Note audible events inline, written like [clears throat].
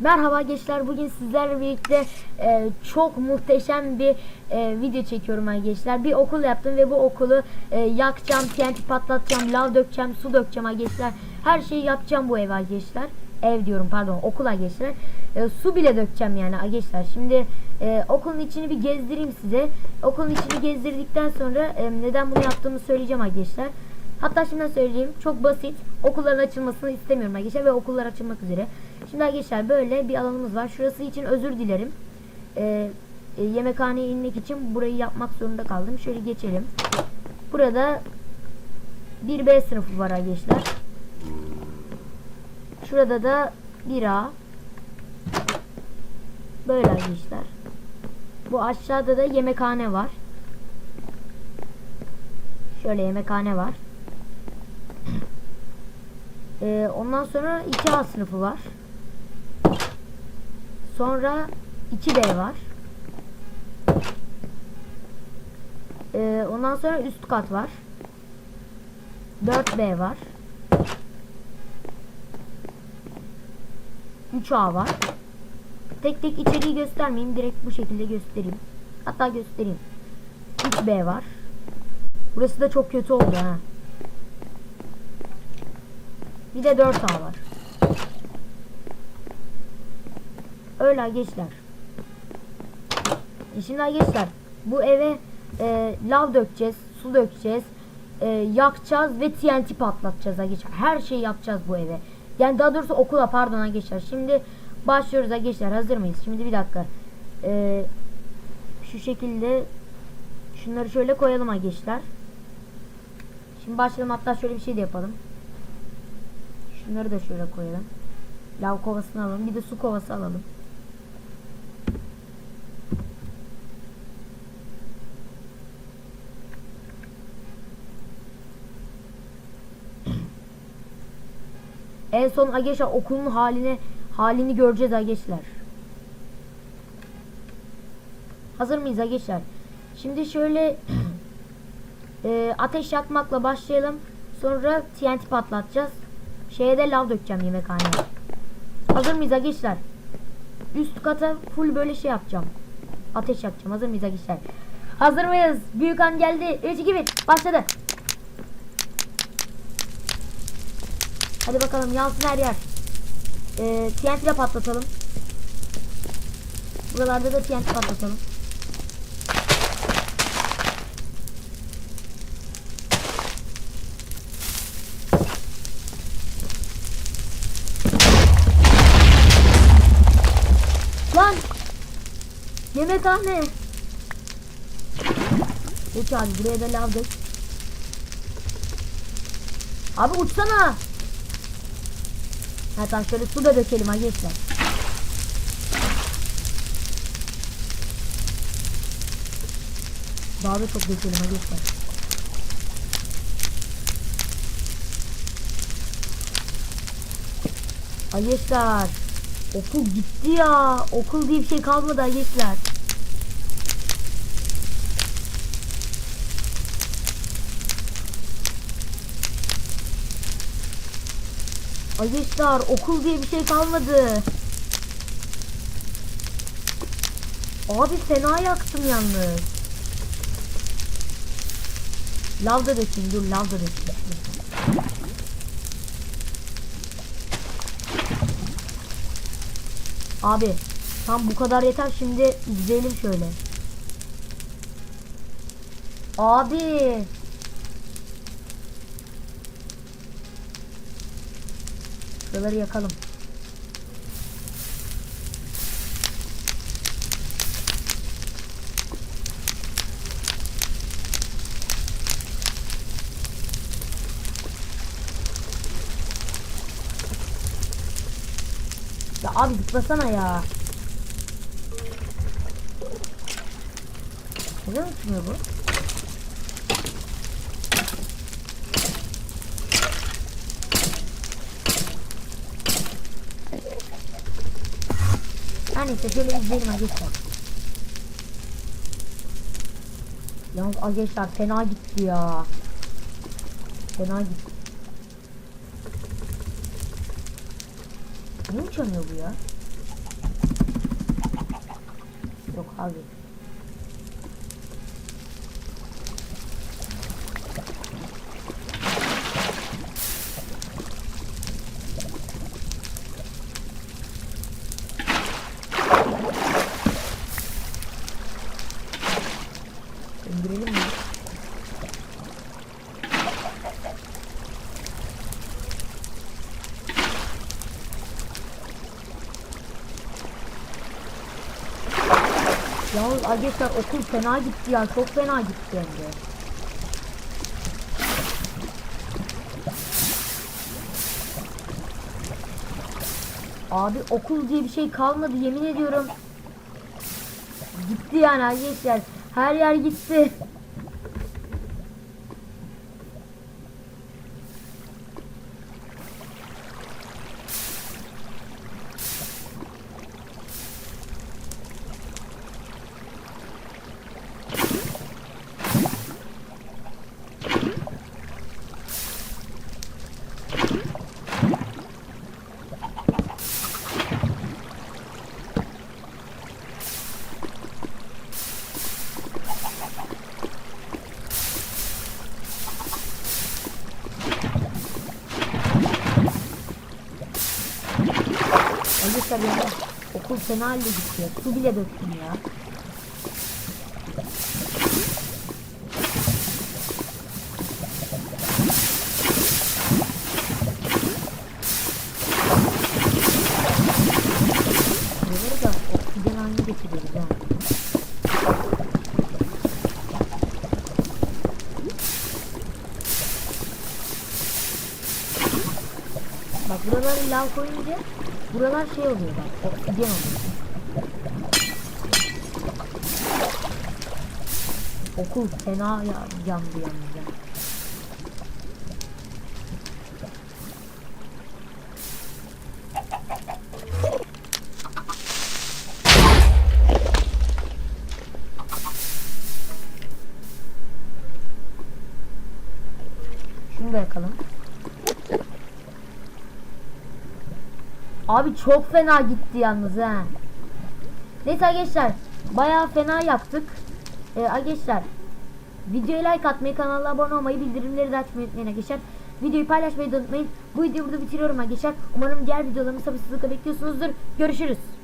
Merhaba gençler bugün sizlerle birlikte e, çok muhteşem bir e, video çekiyorum arkadaşlar. Bir okul yaptım ve bu okulu e, yakacağım, TNT patlatacağım, lav dökeceğim, su dökeceğim arkadaşlar. Her şeyi yapacağım bu ev arkadaşlar. Ev diyorum pardon okul arkadaşlar. E, su bile dökeceğim yani arkadaşlar. Şimdi e, okulun içini bir gezdireyim size. Okulun içini gezdirdikten sonra e, neden bunu yaptığımı söyleyeceğim arkadaşlar. Hatta şimdiden söyleyeyim çok basit. Okulların açılmasını istemiyorum arkadaşlar ve okullar açılmak üzere. Şimdi arkadaşlar böyle bir alanımız var. Şurası için özür dilerim. Ee, e, yemekhaneye inmek için burayı yapmak zorunda kaldım. Şöyle geçelim. Burada bir B sınıfı var arkadaşlar. Şurada da bir A. Böyle arkadaşlar. Bu aşağıda da yemekhane var. Şöyle yemekhane var. Ee, ondan sonra 2A sınıfı var. Sonra 2B var. Ee, ondan sonra üst kat var. 4B var. 3A var. Tek tek içeriği göstermeyeyim. Direkt bu şekilde göstereyim. Hatta göstereyim. 3B var. Burası da çok kötü oldu ha. Bir de 4A var. Öyle gençler. E şimdi gençler bu eve e, lav dökeceğiz, su dökeceğiz, e, yakacağız ve TNT patlatacağız gençler. Her şeyi yapacağız bu eve. Yani daha doğrusu okula pardon gençler. Şimdi başlıyoruz gençler. Hazır mıyız? Şimdi bir dakika. E, şu şekilde şunları şöyle koyalım gençler. Şimdi başlayalım hatta şöyle bir şey de yapalım. Şunları da şöyle koyalım. Lav kovasını alalım. Bir de su kovası alalım. En son Ageşa okulun haline halini göreceğiz Ageşler. Hazır mıyız Ageşler? Şimdi şöyle [clears throat] e, ateş yakmakla başlayalım. Sonra TNT patlatacağız. Şeye de lav dökeceğim yemekhaneye. Hazır mıyız Ageşler? Üst kata full böyle şey yapacağım. Ateş yakacağım. Hazır mıyız Ageşler? Hazır mıyız? Büyük an geldi. 3 2 1 başladı. Hadi bakalım yansın her yer. Ee, TNT ile patlatalım. Buralarda da TNT patlatalım. Lan! Yemekhane! Peki abi buraya da lav. Abi uçsana! Ha tamam şöyle su da dökelim arkadaşlar. Daha da çok dökelim arkadaşlar. Arkadaşlar okul gitti ya. Okul diye bir şey kalmadı arkadaşlar. Arkadaşlar okul diye bir şey kalmadı. Abi fena yaktım yalnız. Lav da dur lav da. Abi tam bu kadar yeter şimdi izleyelim şöyle. Abi Şuraları yakalım. Abi zıplasana ya. Neden uçmuyor bu? Her neyse şöyle izleyelim arkadaşlar. Yalnız arkadaşlar fena gitti ya. Fena gitti. Niye uçamıyor bu ya? Yok abi. Öldürelim mi? Yalnız arkadaşlar okul fena gitti ya. Çok fena gitti hem de. Abi okul diye bir şey kalmadı yemin ediyorum. Gitti yani arkadaşlar. Her yer gitti. Arkadaşlar yani okul fena halde gitti. Su bile döktüm ya. Bak buraları lav koyunca buralar şey oluyor bak oksijen oluyor. Okul fena ya, yandı yalnız ya. Şunu da yakalım. Abi çok fena gitti yalnız ha. Neyse arkadaşlar bayağı fena yaptık. Ee, arkadaşlar videoya like atmayı, kanala abone olmayı, bildirimleri de açmayı unutmayın arkadaşlar. Videoyu paylaşmayı da unutmayın. Bu videoyu burada bitiriyorum arkadaşlar. Umarım diğer videolarımı sabırsızlıkla bekliyorsunuzdur. Görüşürüz.